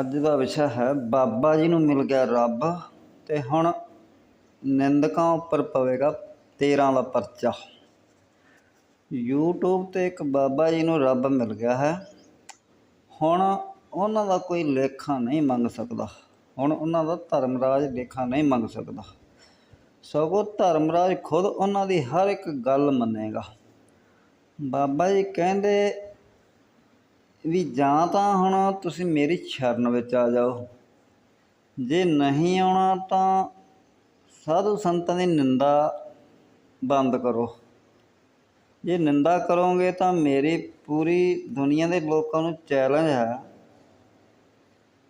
ਅੱਜ ਦਾ ਵਿਸ਼ਾ ਹੈ, ਬਾਬਾ ਜੀ ਨੂੰ ਮਿਲ ਗਿਆ ਰੱਬ ਤੇ ਹੁਣ ਨਿੰਦਕਾਂ ਉੱਪਰ ਪਵੇਗਾ 13 ਦਾ ਪਰਚਾ। YouTube ਤੇ ਇੱਕ ਬਾਬਾ ਜੀ ਨੂੰ ਰੱਬ ਮਿਲ ਗਿਆ ਹੈ। ਹੁਣ ਉਹਨਾਂ ਦਾ ਕੋਈ ਲੇਖਾ ਨਹੀਂ ਮੰਗ ਸਕਦਾ। ਹੁਣ ਉਹਨਾਂ ਦਾ ਧਰਮਰਾਜ ਲੇਖਾ ਨਹੀਂ ਮੰਗ ਸਕਦਾ। ਸਗੋਂ ਧਰਮਰਾਜ ਖੁਦ ਉਹਨਾਂ ਦੀ ਹਰ ਇੱਕ ਗੱਲ ਮੰਨੇਗਾ। ਬਾਬਾ ਜੀ ਕਹਿੰਦੇ ਵੀ ਜਾਂ ਤਾਂ ਹੁਣ ਤੁਸੀਂ ਮੇਰੀ ਸ਼ਰਨ ਵਿੱਚ ਆ ਜਾਓ। ਜੇ ਨਹੀਂ ਆਉਣਾ ਤਾਂ ਸਾਧੂ ਸੰਤਾਂ ਦੀ ਨਿੰਦਾ ਬੰਦ ਕਰੋ। ਜੇ ਨਿੰਦਾ ਕਰੋਗੇ ਤਾਂ ਮੇਰੀ ਪੂਰੀ ਦੁਨੀਆ ਦੇ ਲੋਕਾਂ ਨੂੰ ਚੈਲੰਜ ਹੈ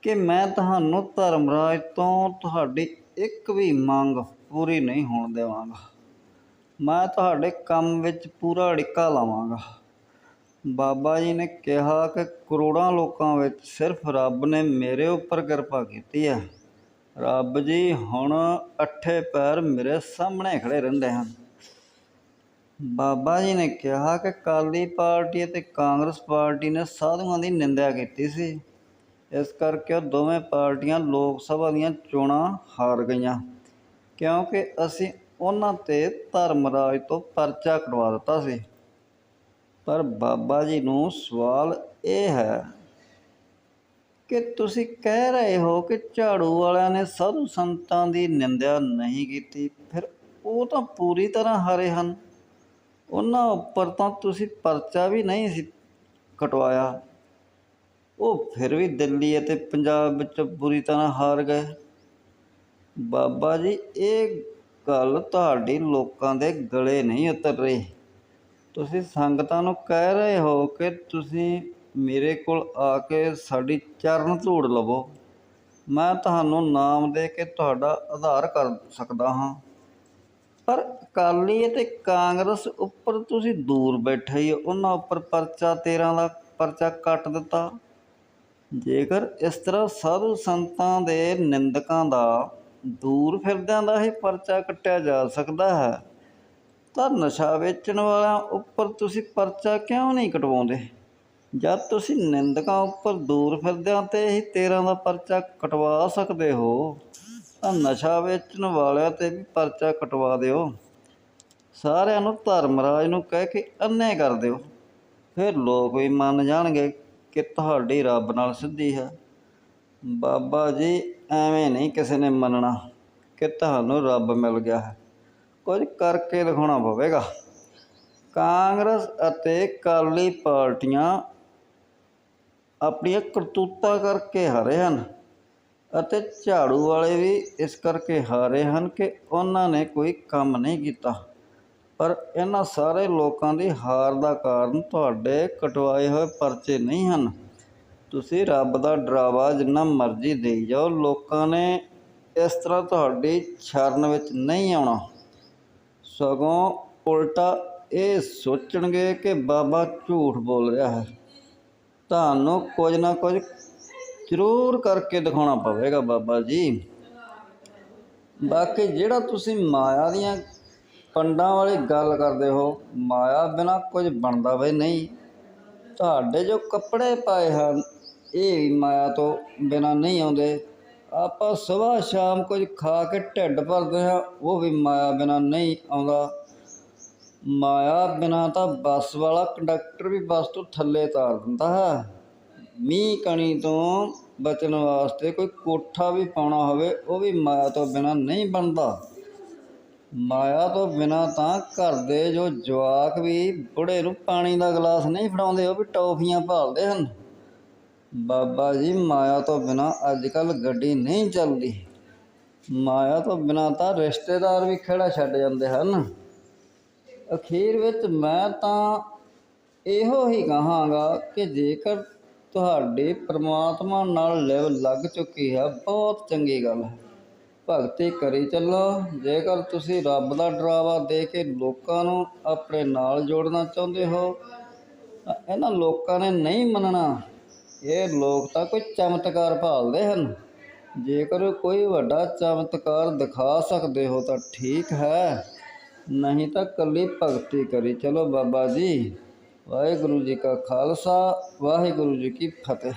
ਕਿ ਮੈਂ ਤੁਹਾਨੂੰ ਧਰਮ ਰਾਜ ਤੋਂ ਤੁਹਾਡੀ ਇੱਕ ਵੀ ਮੰਗ ਪੂਰੀ ਨਹੀਂ ਹੋਣ ਦੇਵਾਂਗਾ। ਮੈਂ ਤੁਹਾਡੇ ਕੰਮ ਵਿੱਚ ਪੂਰਾ ਅੜਿੱਕਾ ਲਾਵਾਂਗਾ। ਬਾਬਾ ਜੀ ਨੇ ਕਿਹਾ ਕਿ ਕਰੋੜਾਂ ਲੋਕਾਂ ਵਿੱਚ ਸਿਰਫ ਰੱਬ ਨੇ ਮੇਰੇ ਉੱਪਰ ਕਿਰਪਾ ਕੀਤੀ ਹੈ। ਰੱਬ ਜੀ ਹੁਣ ਅੱਠੇ ਪੈਰ ਮੇਰੇ ਸਾਹਮਣੇ ਖੜੇ ਰਹਿੰਦੇ ਹਨ। ਬਾਬਾ ਜੀ ਨੇ ਕਿਹਾ ਕਿ ਕਾਲੀ ਪਾਰਟੀ ਅਤੇ ਕਾਂਗਰਸ ਪਾਰਟੀ ਨੇ ਸਾਧੂਆਂ ਦੀ ਨਿੰਦਿਆ ਕੀਤੀ ਸੀ। ਇਸ ਕਰਕੇ ਉਹ ਦੋਵੇਂ ਪਾਰਟੀਆਂ ਲੋਕ ਸਭਾ ਦੀਆਂ ਚੋਣਾਂ ਹਾਰ ਗਈਆਂ। ਕਿਉਂਕਿ ਅਸੀਂ ਉਹਨਾਂ ਤੇ ਧਰਮ ਰਾਜ ਤੋਂ ਪਰਚਾ ਕਟਵਾ ਦਿੱਤਾ ਸੀ। ਪਰ ਬਾਬਾ ਜੀ ਨੂੰ ਸਵਾਲ ਇਹ ਹੈ ਕਿ ਤੁਸੀਂ ਕਹਿ ਰਹੇ ਹੋ ਕਿ ਝਾੜੂ ਵਾਲਿਆਂ ਨੇ ਸਾਧੂ ਸੰਤਾਂ ਦੀ ਨਿੰਦਿਆ ਨਹੀਂ ਕੀਤੀ, ਫਿਰ ਉਹ ਤਾਂ ਪੂਰੀ ਤਰ੍ਹਾਂ ਹਾਰੇ ਹਨ। ਉਹਨਾਂ ਉੱਪਰ ਤਾਂ ਤੁਸੀਂ ਪਰਚਾ ਵੀ ਨਹੀਂ ਸੀ ਕਟਵਾਇਆ। ਉਹ ਫਿਰ ਵੀ ਦਿੱਲੀ ਅਤੇ ਪੰਜਾਬ ਵਿੱਚ ਬੁਰੀ ਤਰ੍ਹਾਂ ਹਾਰ ਗਏ। ਬਾਬਾ ਜੀ, ਇਹ ਗੱਲ ਤੁਹਾਡੀ ਲੋਕਾਂ ਦੇ ਗਲੇ ਨਹੀਂ ਉਤਰ ਰਹੀ। ਤੁਸੀਂ ਸੰਗਤਾਂ ਨੂੰ ਕਹਿ ਰਹੇ ਹੋ ਕਿ ਤੁਸੀਂ ਮੇਰੇ ਕੋਲ ਆ ਕੇ ਸਾਡੀ ਚਰਨ ਧੂੜ ਲਵੋ। ਮੈਂ ਤੁਹਾਨੂੰ ਨਾਮ ਦੇ ਕੇ ਤੁਹਾਡਾ ਆਧਾਰ ਕਰ ਸਕਦਾ ਹਾਂ। ਪਰ ਅਕਾਲੀ ਅਤੇ ਕਾਂਗਰਸ ਉੱਪਰ ਤੁਸੀਂ ਦੂਰ ਬੈਠੇ ਹੀ ਉਹਨਾਂ ਉੱਪਰ ਪਰਚਾ 13 ਦਾ ਪਰਚਾ ਕੱਟ ਦਿੱਤਾ। ਜੇਕਰ ਇਸ ਤਰ੍ਹਾਂ ਸਾਧੂ ਸੰਤਾਂ ਦੇ ਨਿੰਦਕਾਂ ਦਾ ਦੂਰ ਫਿਰਦਿਆਂ ਦਾ ਹੀ ਪਰਚਾ ਕੱਟਿਆ ਜਾ ਸਕਦਾ ਹੈ ਤਾਂ ਨਸ਼ਾ ਵੇਚਣ ਵਾਲਿਆਂ ਉੱਪਰ ਤੁਸੀਂ ਪਰਚਾ ਕਿਉਂ ਨਹੀਂ ਕਟਵਾਉਂਦੇ? ਜਦ ਤੁਸੀਂ ਨਿੰਦਕਾਂ ਉੱਪਰ ਦੂਰ ਫਿਰਦਿਆਂ ਤੇ ਹੀ 13 ਦਾ ਪਰਚਾ ਕਟਵਾ ਸਕਦੇ ਹੋ, ਤਾਂ ਨਸ਼ਾ ਵੇਚਣ ਵਾਲਿਆਂ ਤੇ ਵੀ ਪਰਚਾ ਕਟਵਾ ਦਿਓ। ਸਾਰਿਆਂ ਨੂੰ ਧਰਮਰਾਜ ਨੂੰ ਕਹਿ ਕੇ ਅੰਨੇ ਕਰ ਦਿਓ। ਫਿਰ ਲੋਕ ਵੀ ਮੰਨ ਜਾਣਗੇ ਕਿ ਤੁਹਾਡੀ ਰੱਬ ਨਾਲ ਸਿੱਧੀ ਹੈ। ਬਾਬਾ ਜੀ, ਐਵੇਂ ਨਹੀਂ ਕਿਸੇ ਨੇ ਮੰਨਣਾ ਕਿ ਤੁਹਾਨੂੰ ਰੱਬ ਮਿਲ ਗਿਆ ਹੈ। ਕੁਝ ਕਰਕੇ ਦਿਖਾਉਣਾ ਪਵੇਗਾ। ਕਾਂਗਰਸ ਅਤੇ ਕਾਲੀ ਪਾਰਟੀਆਂ ਆਪਣੀਆਂ ਕਰਤੂਤਾਂ ਕਰਕੇ ਹਾਰੇ ਹਨ ਅਤੇ ਝਾੜੂ ਵਾਲੇ ਵੀ ਇਸ ਕਰਕੇ ਹਾਰੇ ਹਨ ਕਿ ਉਹਨਾਂ ਨੇ ਕੋਈ ਕੰਮ ਨਹੀਂ ਕੀਤਾ। ਪਰ ਇਹਨਾਂ ਸਾਰੇ ਲੋਕਾਂ ਦੀ ਹਾਰ ਦਾ ਕਾਰਨ ਤੁਹਾਡੇ ਕਟਵਾਏ ਹੋਏ ਪਰਚੇ ਨਹੀਂ ਹਨ। ਤੁਸੀਂ ਰੱਬ ਦਾ ਡਰਾਵਾ ਜਿੰਨਾ ਮਰਜ਼ੀ ਦੇਈ ਜਾਓ। ਲੋਕਾਂ ਨੇ ਇਸ ਤਰ੍ਹਾਂ ਤੁਹਾਡੀ ਛਰਨ ਵਿੱਚ ਨਹੀਂ ਆਉਣਾ। ਸਗੋਂ ਉਲਟਾ ਇਹ ਸੋਚਣਗੇ ਕਿ ਬਾਬਾ ਝੂਠ ਬੋਲ ਰਿਹਾ ਹੈ। ਤੁਹਾਨੂੰ ਕੁਝ ਨਾ ਕੁਝ ਜ਼ਰੂਰ ਕਰਕੇ ਦਿਖਾਉਣਾ ਪਵੇਗਾ ਬਾਬਾ ਜੀ। ਬਾਕੀ ਜਿਹੜਾ ਤੁਸੀਂ ਮਾਇਆ ਦੀਆਂ ਪੰਡਾਂ ਵਾਲੀ ਗੱਲ ਕਰਦੇ ਹੋ, ਮਾਇਆ ਬਿਨਾ ਕੁਝ ਬਣਦਾ ਵੀ ਨਹੀਂ। ਤੁਹਾਡੇ ਜੋ ਕੱਪੜੇ ਪਾਏ ਹਨ, ਇਹ ਮਾਇਆ ਤੋਂ ਬਿਨਾ ਨਹੀਂ ਆਉਂਦੇ। ਆਪਾਂ ਸਵੇਰ ਸ਼ਾਮ ਕੁਝ ਖਾ ਕੇ ਢਿੱਡ ਭਰਦੇ ਹਾਂ, ਉਹ ਵੀ ਮਾਇਆ ਬਿਨਾ ਨਹੀਂ ਆਉਂਦਾ। ਮਾਇਆ ਬਿਨਾ ਤਾਂ ਬੱਸ ਵਾਲਾ ਕੰਡਕਟਰ ਵੀ ਬੱਸ ਤੋਂ ਥੱਲੇ ਤਾਰ ਦਿੰਦਾ ਹੈ। ਮੀਂਹ ਕਣੀ ਤੋਂ ਬਚਣ ਵਾਸਤੇ ਕੋਈ ਕੋਠਾ ਵੀ ਪਾਉਣਾ ਹੋਵੇ, ਉਹ ਵੀ ਮਾਇਆ ਤੋਂ ਬਿਨਾ ਨਹੀਂ ਬਣਦਾ। ਮਾਇਆ ਤੋਂ ਬਿਨਾ ਤਾਂ ਘਰ ਦੇ ਜੋ ਜਵਾਕ ਵੀ ਬੁੜੇ ਨੂੰ ਪਾਣੀ ਦਾ ਗਲਾਸ ਨਹੀਂ ਫੜਾਉਂਦੇ, ਉਹ ਵੀ ਟੌਫੀਆਂ ਭਾਲਦੇ ਹਨ। ਬਾਬਾ ਜੀ, ਮਾਇਆ ਤੋਂ ਬਿਨਾ ਅੱਜ ਕੱਲ ਗੱਡੀ ਨਹੀਂ ਚੱਲਦੀ। ਮਾਇਆ ਤੋਂ ਬਿਨਾ ਤਾਂ ਰਿਸ਼ਤੇਦਾਰ ਵੀ ਖੜਾ ਛੱਡ ਜਾਂਦੇ ਹਨ। ਅਖੀਰ ਵਿੱਚ ਮੈਂ ਤਾਂ ਇਹੋ ਹੀ ਕਹਾਂਗਾ ਕਿ ਜੇਕਰ ਤੁਹਾਡੇ ਪ੍ਰਮਾਤਮਾ ਨਾਲ ਲਿਵ ਲੱਗ ਚੁੱਕੀ ਹੈ, ਬਹੁਤ ਚੰਗੀ ਗੱਲ ਹੈ। ਭਗਤੀ ਕਰੀ ਚੱਲੋ। ਜੇਕਰ ਤੁਸੀਂ ਰੱਬ ਦਾ ਡਰਾਵਾ ਦੇ ਕੇ ਲੋਕਾਂ ਨੂੰ ਆਪਣੇ ਨਾਲ ਜੋੜਨਾ ਚਾਹੁੰਦੇ ਹੋ, ਤਾਂ ਇਹਨਾਂ ਲੋਕਾਂ ਨੇ ਨਹੀਂ ਮੰਨਣਾ। ਇਹ ਲੋਕ ਤਾਂ ਕੋਈ ਚਮਤਕਾਰ ਭਾਲਦੇ ਹਨ। ਜੇਕਰ ਕੋਈ ਵੱਡਾ ਚਮਤਕਾਰ ਦਿਖਾ ਸਕਦੇ ਹੋ ਤਾਂ ਠੀਕ ਹੈ। ਨਹੀਂ ਤਾਂ ਕੱਲੀ ਭਗਤੀ ਕਰੀ। ਚਲੋ ਬਾਬਾ ਜੀ, ਵਾਹਿਗੁਰੂ ਜੀ ਕਾ ਖਾਲਸਾ, ਵਾਹਿਗੁਰੂ ਜੀ ਕੀ ਫਤਿਹ।